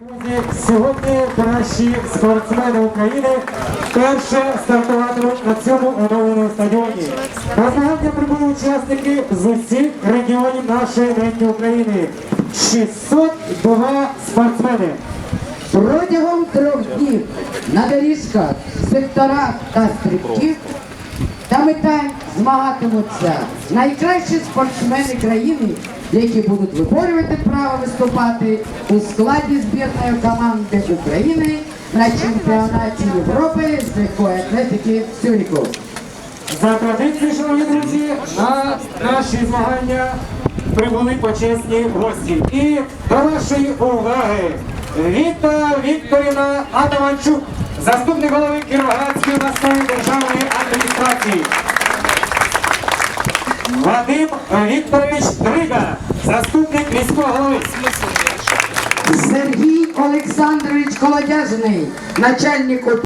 Друзі, Сьогодні кращі спортсмени України вперше стартуватимуть на цьому оновленому стадіоні. На змагання прибули учасники з усіх регіонів нашої неньки України. 602 спортсмени. Протягом трьох днів на доріжках, секторах та стрибків та метань змагатимуться найкращі спортсмени країни, які будуть виборювати право виступати у складі збірної команди України на чемпіонаті Європи з легкої атлетики в Цюріку. За традицією, шановні друзі, на наші змагання прибули почесні гості. І до вашої уваги Віта Вікторівна Адаманчук, заступник голови Кіровоградської Вадим Вікторович Дрига, заступник міського голови. Сергій Олександрович Колодяжний, начальник